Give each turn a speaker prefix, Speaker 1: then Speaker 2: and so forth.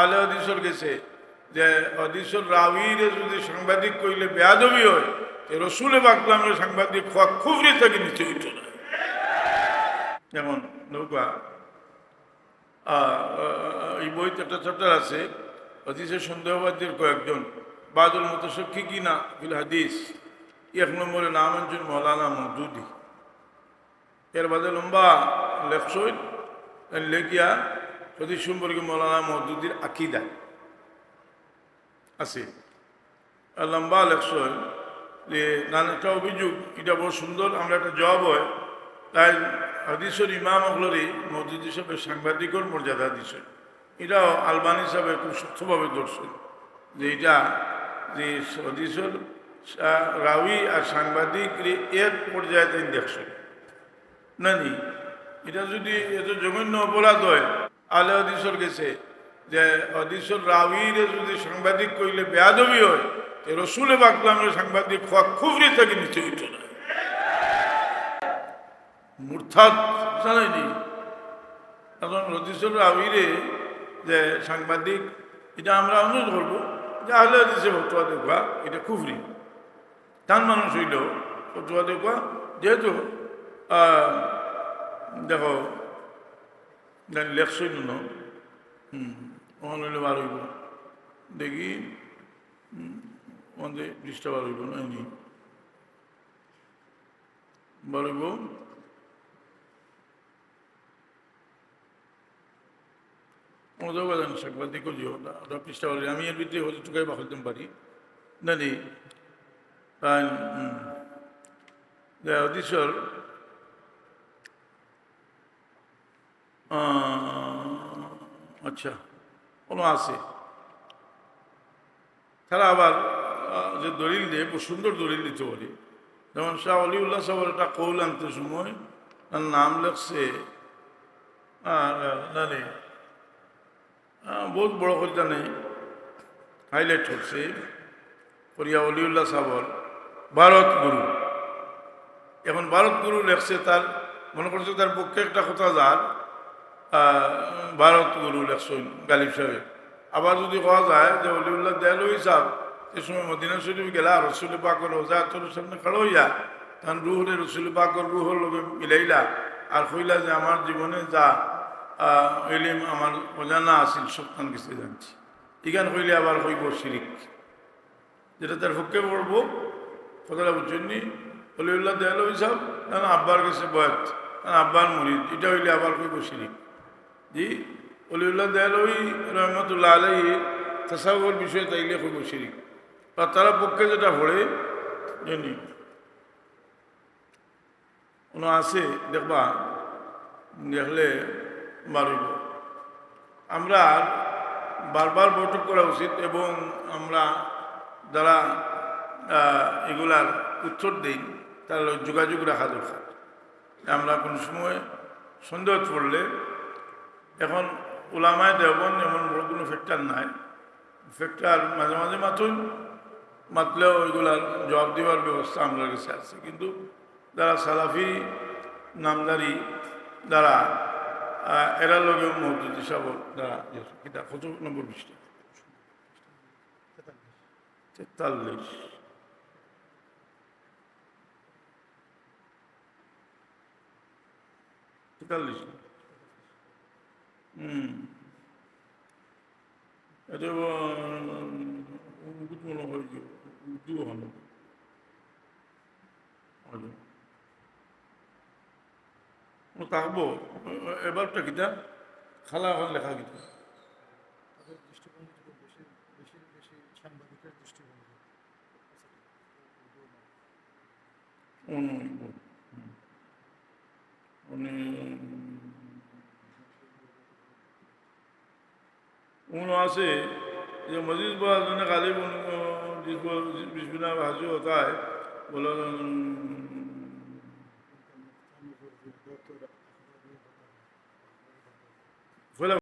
Speaker 1: আলে হদিসর গেছে যে হদিসর রাউিরে যদি সাংবাদিক কইলে বেয়াদবি হয় রসুলে বাকলামের সাংবাদিক হওয়া খুবরি থেকে নিচে উঠত না। যেমন নৌকা এই বইতে একটা চ্যাপ্টার আছে হদিসের সন্দেহবাদীর কয়েকজন, বাদুল মতসক্ষী কি না, ফিল হাদিস, এক নম্বরে নাম আনছেন মৌলানা মহদুদি এর বাদে লম্বা লেখসই, লেখিয়া হদিস সম্পর্কে মৌলানা মহদুদির আকিদা আছে। লম্বা লেখসই যে নানা একটা অভিযোগ, এটা বড় সুন্দর, আমরা একটা জবাব হয়। তাই হাদিসের ইমাম অগলরি মসজিদ হিসাবে সাংবাদিকর মর্যাদা দিছেন। এটাও আলবানি হিসাবে খুব শক্তভাবে ধরছেন যে এটা যে হাদিসের রাউি আর সাংবাদিক এক পর্যায়ে তাই দেখছেন। না নি এটা যদি এত জঘন্য অপরাধ হয় আলে হদিসর গেছে যে হদিসর রাউিরে যদি সাংবাদিক কইলে বেয়াদবি হয় রসুলে বাকলামের সাংবাদিক হওয়া খুবরি থেকে নিচে উঠত না মূর্থাত জানাইনি এখন রদিসর রাউিরে যে সাংবাদিক এটা আমরা অনুরোধ করব যে আহলে হাদিসে ফটোয়া দেখবা এটা খুবরি টান মানুষ হইল ফটোয়া দেখবা। যেহেতু আহ, দেখো লেখছই নো হুম ওখানে হইলে বার হইব দেখি আমাদের ডিস্টার্ব বার হইব না এনি বার হইব ওদের বাজান সাংবাদিক দিও ওটা পৃষ্ঠা আমি এর ভিতরে হতে টুকাই বা হইতে পারি না নি তাই আচ্ছা কোনো আছে। তারা আবার যে দলিল দিয়ে, খুব সুন্দর দলিল দিতে পারি। যেমন শাহ অলিউল্লাহ সাহেবের একটা কৌল আনতে সময়, তার নাম লেখছে জানি বহুত বড় কথা নেই হাইলাইট হচ্ছে, করিয়া অলিউল্লাহ সাহর ভারত গুরু। এখন ভারত গুরু লেখছে তার, মনে করছে তার পক্ষে একটা কথা যার ভারত গুরু লেখছেন গালিব সাহেব। আবার যদি কোয়া যায় যে অলিউল্লাহ দেয়াল হিসাব সে সময় মদিনা শরীফ গেলা রসুল পাকর রোজা তোর সামনে খাড়ো হইয়া তখন রুহরে রসুল পাকর রুহর লোকে মিলাইলা। আর কইলা যে আমার জীবনে যা এলিম আমার অজানা আছিল সত্যান কিছু জানছি। ইগান কইলে আবার হইব শিরিক। যেটা তার পক্ষে পড়ব, কথাটা বুঝছেন নি? অলিউল্লাহ দেয়াল হিসাব না না আব্বার কাছে বয়াত আব্বার মরিদ, এটা হইলে আবার কইব শিরিক। জি অলিউল্লাহ দেয়ালই রহমতুল্লাহ আলাই তাসাউর বিষয়ে তাইলে কইব শিরিক আর তারা পক্ষে যেটা পড়ে, জানি। কোনো আছে, দেখবা, দেখলে বাড়িব আমরা বারবার বৈঠক করা উচিত এবং আমরা যারা এগুলার উত্তর দিই, তার যোগাযোগ রাখা দরকার। আমরা কোনো সময় সন্দেহ পড়লে এখন ওলামায় দেবন এমন বড় কোনো ফ্যাক্টর নাই। ফ্যাক্টর মাঝে মাঝে মাতুন, মাতলেও ওইগুলার জবাব দেওয়ার ব্যবস্থা আমরা কাছে আছে। কিন্তু যারা সালাফি নামদারি, যারা এরা লোকেও মহদুদ হিসাব যারা কিতা কত নম্বর বৃষ্টি তেতাল্লিশ। তেতাল্লিশ। এটা উন্নত মনে হয় যে উর্দু হল থাকব এবারটা কিতা খালা এখন লেখা কিতা
Speaker 2: তাদের দৃষ্টিভঙ্গি থেকে বেশি বেশি বেশি সাংবাদিকের দৃষ্টিভঙ্গি
Speaker 1: উনি উনি उन वहाँ से जो मजीद बात उन्होंने गालिब उनको जिसको जिस बिना हाजिर होता है बोला
Speaker 2: उनका